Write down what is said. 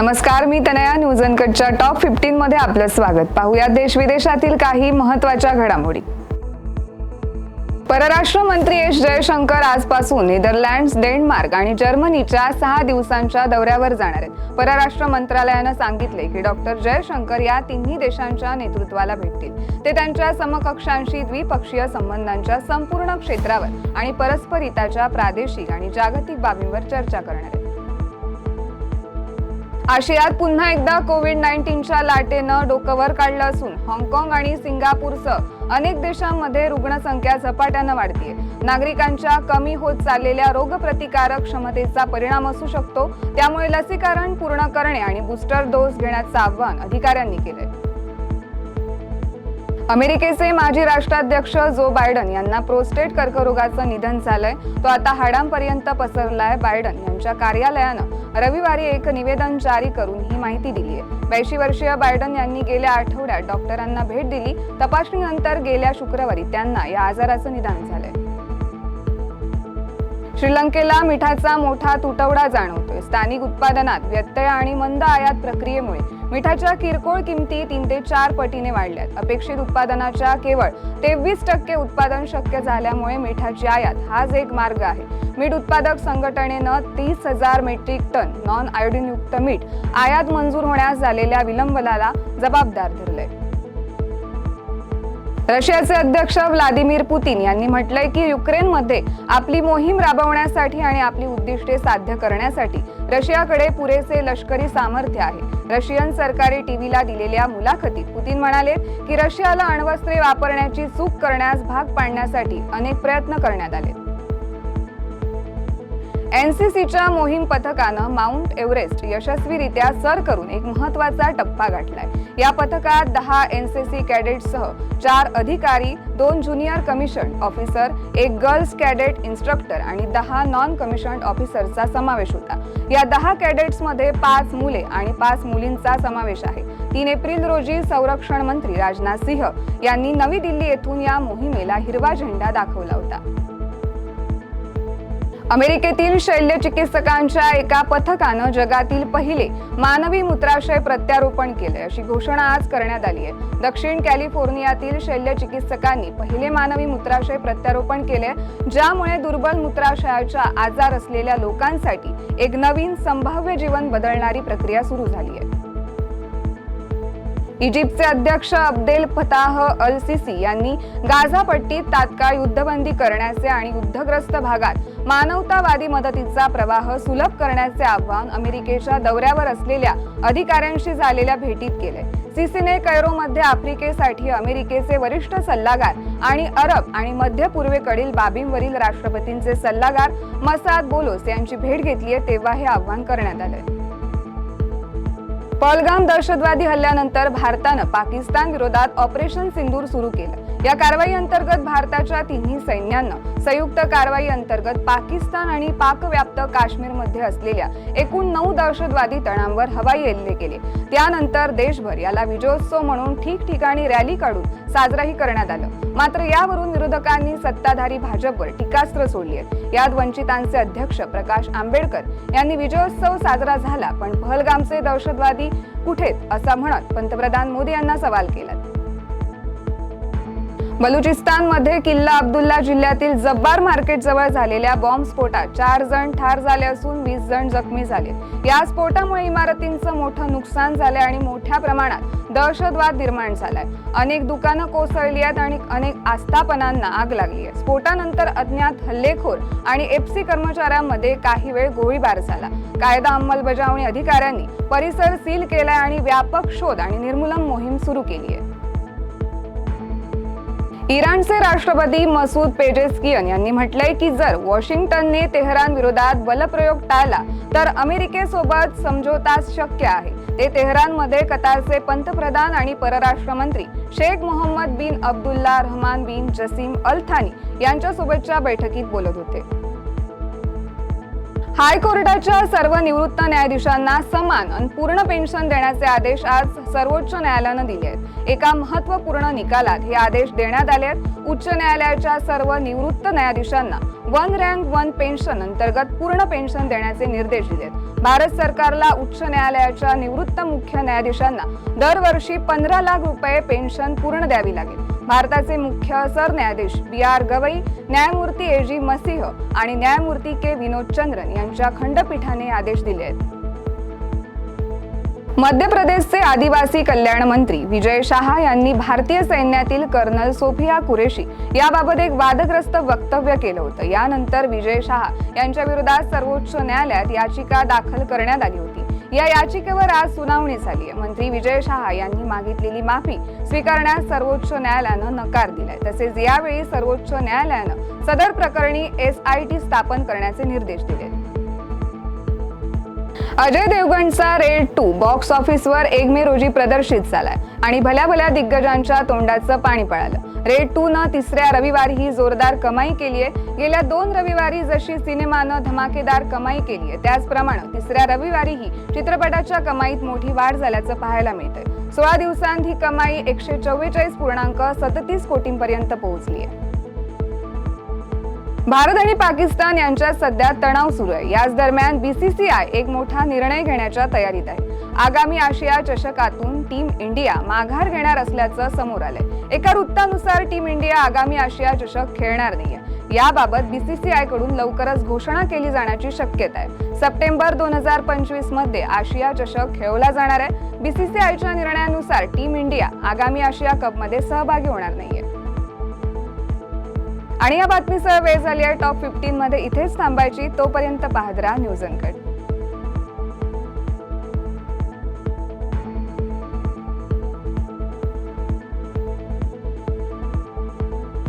नमस्कार मी Tanaya. News अनकटच्या top fifteen मध्ये आपलं स्वागत. पाहूया देश विदेशातील काही महत्त्वाच्या घडामोडी. परराष्ट्र मंत्री एस जयशंकर आजपासून नेदरलँड्स डेन्मार्क आणि जर्मनीच्या सहा दिवसांच्या दौऱ्यावर जाणार आहेत. परराष्ट्र मंत्रालयानं सांगितले की डॉक्टर जयशंकर या तिन्ही देशांच्या नेतृत्वाला भेटतील. ते त्यांच्या समकक्षांशी द्विपक्षीय संबंधांच्या संपूर्ण क्षेत्रावर आणि परस्पर हिताच्या प्रादेशिक आणि जागतिक बाबींवर चर्चा करणार आहेत. आशियात पुन्हा एकदा कोविड नाईन्टीनच्या लाटेनं डोकंवर काढलं असून हाँगकाँग आणि सिंगापूरसह अनेक देशांमध्ये रुग्णसंख्या झपाट्यानं वाढतीये. नागरिकांच्या कमी होत चाललेल्या रोगप्रतिकारक क्षमतेचा परिणाम असू शकतो. त्यामुळे लसीकरण पूर्ण करणे आणि बूस्टर डोस घेण्याचं आवाहन अधिकाऱ्यांनी केलंय. अमेरिकेचे माजी राष्ट्राध्यक्ष जो बायडन यांना प्रोस्टेट कर्करोगाचं निधन झालंय तो आता हाडांपर्यंत पसरलाय. बायडन यांच्या कार्यालयानं रविवारी एक निवेदन जारी करून ही माहिती दिली आहे. ब्याऐंशी वर्षीय बायडन यांनी गेल्या आठवड्यात डॉक्टरांना भेट दिली. तपासणीनंतर गेल्या शुक्रवारी त्यांना या आजाराचं निदान झालंय. श्रीलंकेला मिठाचा मोठा तुटवडा जाणवतोय. स्थानिक उत्पादनात व्यत्यय आणि मंद आयात प्रक्रियेमुळे मिठाच्या किरकोळ किमती तीन ते चार पटीने वाढल्यात. अपेक्षित उत्पादनाच्या केवळ तेवीस टक्के उत्पादन शक्य झाल्यामुळे मिठाची आयात हाच एक मार्ग आहे. मीठ उत्पादक संघटनेनं तीस हजार मेट्रिक टन नॉन आयोडीनयुक्त मीठ आयात मंजूर होण्यास झालेल्या विलंबनाला जबाबदार धरलंय. रशियाचे अध्यक्ष व्लादिमीर पुतीन यांनी म्हटलंय की युक्रेनमध्ये आपली मोहीम राबवण्यासाठी आणि आपली उद्दिष्टे साध्य करण्यासाठी रशियाकडे पुरेसे लष्करी सामर्थ्य आहे. रशियन सरकारी टीव्हीला दिलेल्या मुलाखतीत पुतीन म्हणाले की रशियाला अण्वस्त्रे वापरण्याची चूक करण्यास भाग पाडण्यासाठी अनेक प्रयत्न करण्यात आले एनसीसीच्या मोहीम पथकानं माउंट एव्हरेस्ट यशस्वीरित्या सर करून एक महत्त्वाचा टप्पा गाठलाय. या पथकात दहा एनसीसी कॅडेटसह चार अधिकारी दोन ज्युनियर कमिशन ऑफिसर एक गर्ल्स कॅडेट इन्स्ट्रक्टर आणि दहा नॉन कमिशन ऑफिसरचा समावेश होता. या दहा कॅडेट्समध्ये पाच मुले आणि पाच मुलींचा समावेश आहे. तीन एप्रिल रोजी संरक्षण मंत्री राजनाथ सिंह यांनी नवी दिल्ली येथून या मोहिमेला हिरवा झेंडा दाखवला होता. अमेरिकेतील शल्य चिकित्सकांच्या एका पथकानं जगातील पहिले मानवी मूत्राशय प्रत्यारोपण केले अशी घोषणा आज करण्यात आली आहे. दक्षिण कॅलिफोर्नियातील शल्य चिकित्सकांनी पहिले मानवी मूत्राशय प्रत्यारोपण केले ज्यामुळे दुर्बल मूत्राशयाचा आजार असलेल्या लोकांसाठी एक नवीन संभाव्य जीवन बदलणारी प्रक्रिया सुरू झाली आहे. इजिप्तचे अध्यक्ष अब्देल फताह अल सिसी यांनी गाझा पट्टीत तात्काळ युद्धबंदी करण्याचे आणि युद्धग्रस्त भागात मानवतावादी मदतीचा प्रवाह सुलभ करण्याचे आव्हान अमेरिकेच्या दौऱ्यावर असलेल्या अधिकाऱ्यांशी झालेल्या भेटीत केले. सिसीने कैरोमध्ये आफ्रिकेसाठी अमेरिकेचे वरिष्ठ सल्लागार आणि अरब आणि मध्य पूर्वेकडील बाबींवरील राष्ट्रपतींचे सल्लागार मसाद बोलोस यांची भेट घेतली आहे तेव्हा हे आवाहन करण्यात आलंय. पलगाम दहशतवादी हल्ल्यानंतर भारतानं पाकिस्तान विरोधात ऑपरेशन सिंदूर सुरू केलं. या कारवाई अंतर्गत भारताच्या तिन्ही सैन्यांना संयुक्त कारवाई अंतर्गत पाकिस्तान आणि पाकव्याप्त काश्मीरमध्ये असलेल्या एकूण नऊ दहशतवादी तणांवर हवाई हल्ले केले. त्यानंतर देशभर याला विजयोत्सव म्हणून ठिकठिकाणी रॅली काढून साजराही करण्यात आलं. मात्र यावरून विरोधकांनी सत्ताधारी भाजपवर टीकास्त्र सोडली आहेत यात वंचितांचे अध्यक्ष प्रकाश आंबेडकर यांनी विजयोत्सव साजरा झाला पण पहलगामचे दहशतवादी कुठेत? असा म्हणत पंतप्रधान मोदी यांना सवाल केला बलुचिस्तानमध्ये किल्ला अब्दुल्ला जिल्ह्यातील जब्बार मार्केट जवळ झालेल्या बॉम्बस्फोटात चार जण ठार झाले असून वीस जण जखमी झाले. या स्फोटामुळे इमारतींचं मोठं नुकसान झालंय आणि मोठ्या प्रमाणात दहशतवाद निर्माण झालाय. अनेक दुकानं कोसळली आहेत आणि अनेक आस्थापनांना आग लागली आहे. स्फोटानंतर अज्ञात हल्लेखोर आणि एफसी कर्मचाऱ्यांमध्ये काही वेळ गोळीबार झाला. कायदा अंमलबजावणी अधिकाऱ्यांनी परिसर सील केलाय आणि व्यापक शोध आणि निर्मूलन मोहीम सुरू केली आहे. इराणचे राष्ट्रपती मसूद पेजेस्कियन यांनी म्हटलंय की जर वॉशिंग्टनने तेहरान विरोधात बलप्रयोग टाळला तर अमेरिकेसोबत समझोता शक्य आहे. ते तेहरानमध्ये कतारचे पंतप्रधान आणि परराष्ट्र मंत्री शेख मोहम्मद बिन अब्दुल्ला रहमान बिन जसीम अल थानी यांच्यासोबतच्या बैठकीत बोलत होते. हायकोर्टाच्या सर्व निवृत्त न्यायाधीशांना समान आणि पूर्ण पेन्शन देण्याचे आदेश आज सर्वोच्च न्यायालयानं दिले आहेत. एका महत्त्वपूर्ण निकालात हे आदेश देण्यात आले आहेत. उच्च न्यायालयाच्या सर्व निवृत्त न्यायाधीशांना वन रँक वन पेन्शन अंतर्गत पूर्ण पेन्शन देण्याचे निर्देश दिलेत भारत सरकारला उच्च न्यायालयाच्या निवृत्त मुख्य न्यायाधीशांना दरवर्षी पंधरा लाख रुपये पेन्शन पूर्ण द्यावी लागेल. भारताचे मुख्य सरन्यायाधीश बी आर गवई न्यायमूर्ती ए जी मसिंह आणि न्यायमूर्ती के विनोद चंद्रन यांच्या खंडपीठाने आदेश दिले आहेत. मध्य प्रदेशचे आदिवासी कल्याण मंत्री विजय शहा यांनी भारतीय सैन्यातील कर्नल सोफिया कुरेशी याबाबत एक वादग्रस्त वक्तव्य केलं होतं. यानंतर विजय शहा यांच्या विरोधात सर्वोच्च न्यायालयात याचिका दाखल करण्यात आली होती. या याचिकेवर आज सुनावणी झाली आहे. मंत्री विजय शहा यांनी मागितलेली माफी स्वीकारण्यास सर्वोच्च न्यायालयानं नकार दिलाय. तसेच यावेळी सर्वोच्च न्यायालयानं सदर प्रकरणी एस आय टी स्थापन करण्याचे निर्देश दिले. अजय देवगणचा रेड टू बॉक्स ऑफिसवर एक मे रोजी प्रदर्शित झालाय आणि भल्या भल्या दिग्गजांच्या तोंडाचं पाणी पळालं. रेड टू न तिसऱ्या रविवारी ही जोरदार कमाई केली आहे गेल्या दोन रविवारी जशी सिनेमानं धमाकेदार कमाई केली आहे त्याचप्रमाणे तिसऱ्या रविवारीही चित्रपटाच्या कमाईत मोठी वाढ झाल्याचं पाहायला मिळतंय. सोळा दिवसांत ही कमाई एकशे चव्वेचाळीस पूर्णांक सदतीस कोटींपर्यंत पोहोचली आहे भारत आणि पाकिस्तान यांच्यात सध्या तणाव सुरू आहे. याच दरम्यान बीसीसीआय एक मोठा निर्णय घेण्याच्या तयारीत आहे. आगामी आशिया चषकातून टीम इंडिया माघार घेणार असल्याचं समोर आलंय. एका वृत्तानुसार टीम इंडिया आगामी आशिया चषक खेळणार नाहीये. याबाबत बीसीसीआयकडून लवकरच घोषणा केली जाण्याची शक्यता आहे सप्टेंबर दोन हजार पंचवीसमध्ये आशिया चषक खेळवला जाणार आहे. बीसीसीआयच्या निर्णयानुसार टीम इंडिया आगामी आशिया कपमध्ये सहभागी होणार नाहीये. आणि या बातमीसह वेळ झाली आहे टॉप फिफ्टीन मध्ये इथेच थांबायची. तोपर्यंत पाहत राहा न्यूज अनकट.